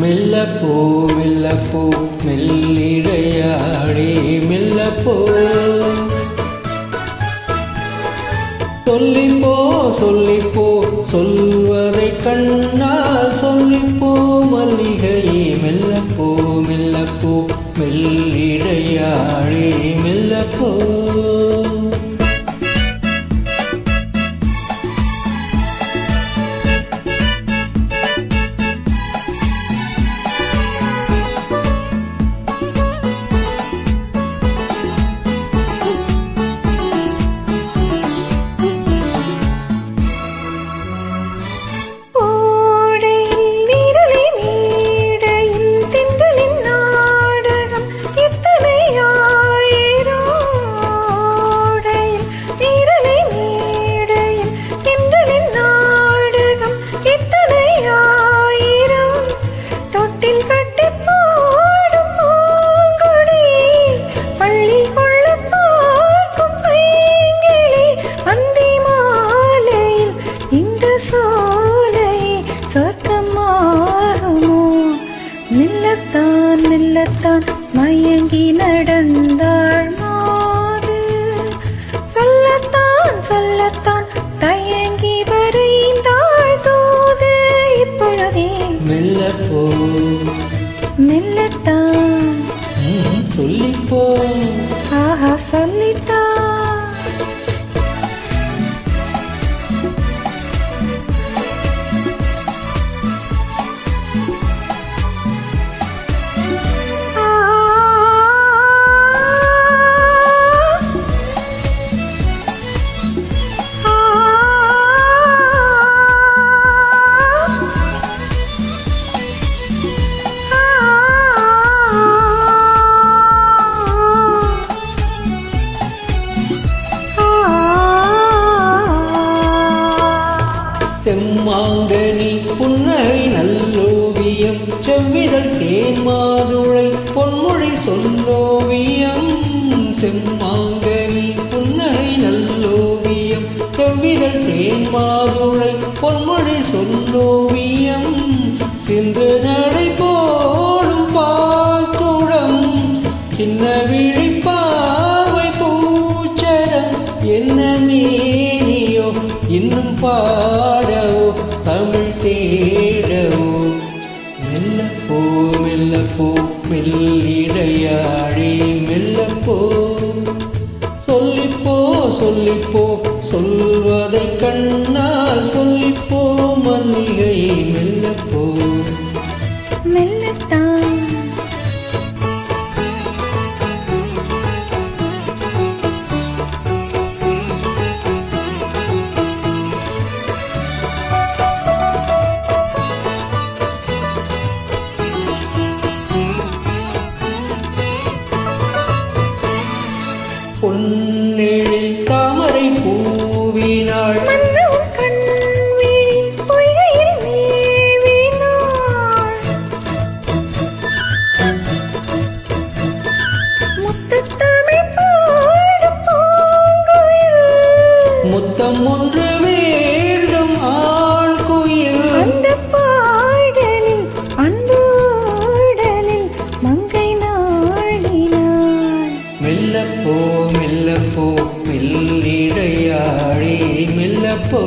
மெல்லப்போ மெல்லப்போ மெல்லிடையாடே மெல்லப்போ. சொல்லிப்போ சொல்லிப்போ சொல்வதை கண்ணா சொல்லிப்போ மல்லிகையே மெல்லப்போ மெல்லப்போ மெல்லிடையாடே மெல்லப்போ. மயங்கி நடந்தாள் மாது சொல்லத்தான் சொல்லத்தான் தயங்கி வரைந்தாள் தூது. இப்பொழுதே மெல்லப்போ. மெல்லத்தான். சொல்லிப்போ. ஆஹா சொல்லித்தான். புன்னகை நல்லோவியம் செவ்விதழ் தேன் மாதுளை பொன்மொழி சொல்லோவியம் செம்மாங்கனி புன்னகை நல்லோவியம் செவ்விதழ் தேன் மாதுளை பொன்மொழி சொல்லோவியம். தின்று நடை போடும் பாக்குடம் சின்ன விழிப்பாவை பூச்சரம் என்ன மேனியோ இன்னும் பா மெல்லப்போ மெல்லிடையாழி மெல்லப்போ. சொல்லிப்போ சொல்லிப்போ சொல்வதை கண்ணால் சொல்லிப்போ மல்லிகை மெல்லப்போ. மெல்லத்தான் பொன்னெழில் தாமரை பூவினாள். முத்தம் ஒன்று வேண்டும் ஆண் குயில் அந்தப் பாடலில், அந்த ஊடலில் மங்கை நாடினாள். மெல்லப்போ மெல்லப்போ மெல்லிடையாழி மெல்லப்போ?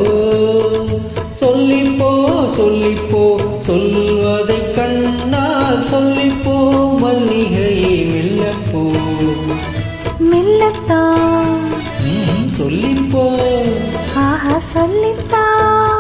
சொல்லிப்போ சொல்லிப்போ சொல்வதை கண்ணால் சொல்லிப்போ மல்லிகையே மெல்லப்போ? மெல்லத்தான் ம், சொல்லிப்போ. ஆஹா சொல்லித்தான்